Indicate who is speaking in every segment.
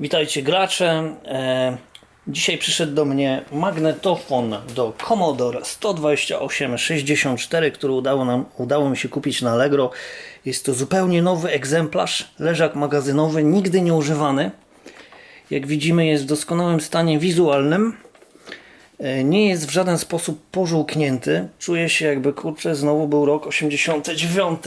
Speaker 1: Witajcie gracze. E, dzisiaj przyszedł do mnie magnetofon do Commodore 12864, który udało, nam, udało mi się kupić na Allegro. Jest to zupełnie nowy egzemplarz, leżak magazynowy, nigdy nie używany. Jak widzimy jest w doskonałym stanie wizualnym. E, Nie jest w żaden sposób pożółknięty. Czuję się jakby kurczę znowu był rok 89.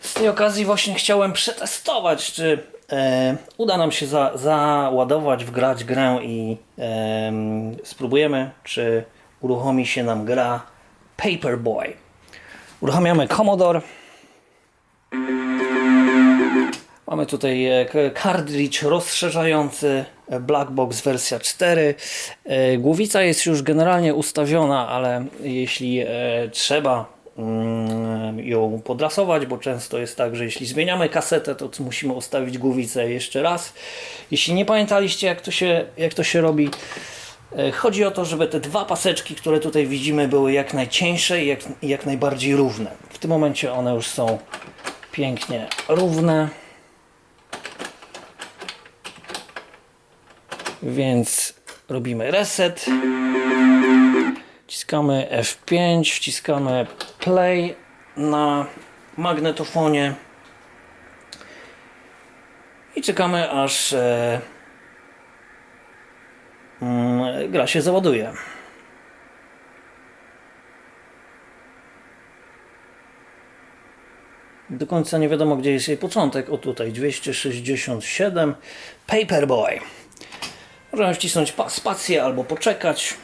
Speaker 1: Z tej okazji właśnie chciałem przetestować, czy e, uda nam się za, załadować, wgrać grę i em, spróbujemy, czy uruchomi się nam gra Paperboy. Uruchamiamy Commodore. Mamy tutaj e, k- cartridge rozszerzający e, Blackbox wersja 4. E, Głowica jest już generalnie ustawiona, ale jeśli e, trzeba mm, ją podrasować, bo często jest tak, że jeśli zmieniamy kasetę, to musimy ustawić głowicę jeszcze raz. Jeśli nie pamiętaliście jak to się, jak to się robi, e, chodzi o to, żeby te dwa paseczki, które tutaj widzimy, były jak najcieńsze i jak, jak najbardziej równe. W tym momencie one już są pięknie równe. Więc robimy reset. Wciskamy F5, wciskamy play na magnetofonie i czekamy aż e, mm, gra się załaduje. Do końca nie wiadomo gdzie jest jej początek. O tutaj 267 Paperboy. Możemy wcisnąć pa- spację albo poczekać.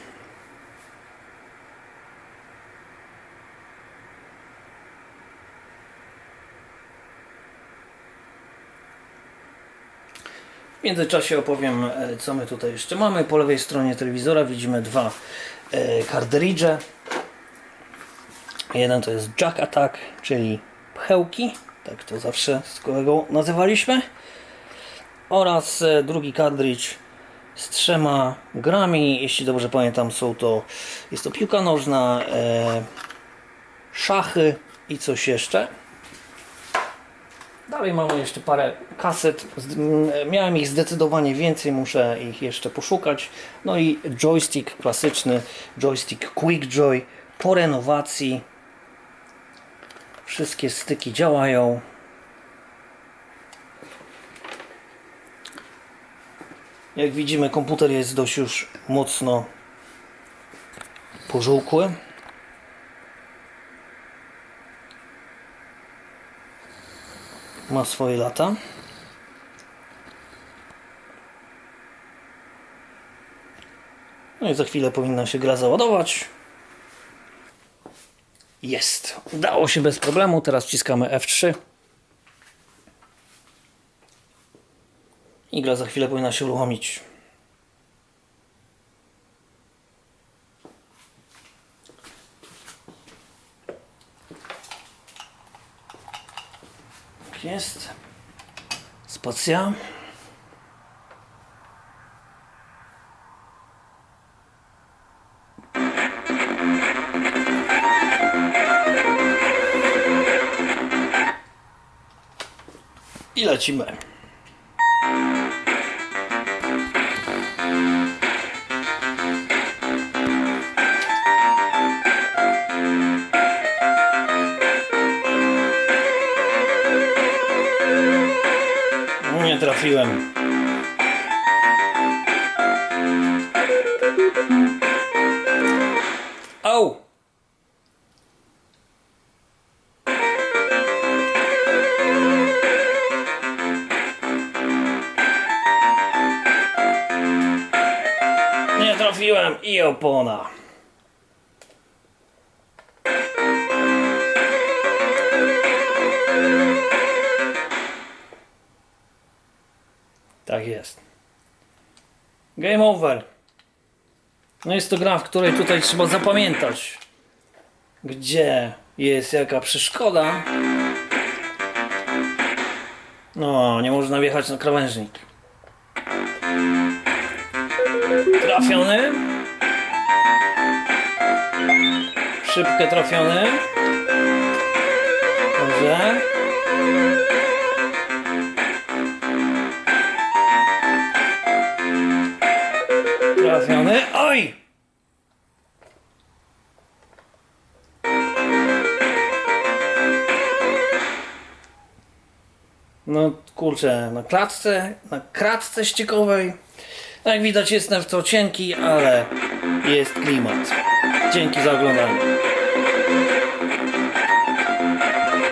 Speaker 1: W międzyczasie opowiem, e, co my tutaj jeszcze mamy. Po lewej stronie telewizora widzimy dwa e, kartridże. Jeden to jest Jack Attack, czyli pchełki. Tak to zawsze z kolegą nazywaliśmy. Oraz e, drugi kartridż z trzema grami. Jeśli dobrze pamiętam, są to jest to piłka nożna, szachy i coś jeszcze. Dalej mamy jeszcze parę kaset. Miałem ich zdecydowanie więcej, muszę ich jeszcze poszukać. No i joystick klasyczny, joystick Quick Joy po renowacji. Wszystkie styki działają. Jak widzimy, komputer jest dość już mocno pożółkły. Ma swoje lata. No i za chwilę powinna się gra załadować. Jest. Udało się bez problemu. Teraz wciskamy F3. I gra za chwilę powinna się uruchomić. Tak Jest. Spacja. I lecimy. Trafiłem. Au! Nie trafiłem i opona. Game over. No jest to gra, w której tutaj trzeba zapamiętać, gdzie jest jaka przeszkoda. No, nie można wjechać na krawężnik. Trafiony. Szybkę trafiony. Dobrze. No kurczę, na klatce, na kratce ściekowej. No, Jak widać jestem w to cienki, ale jest klimat. Dzięki za oglądanie.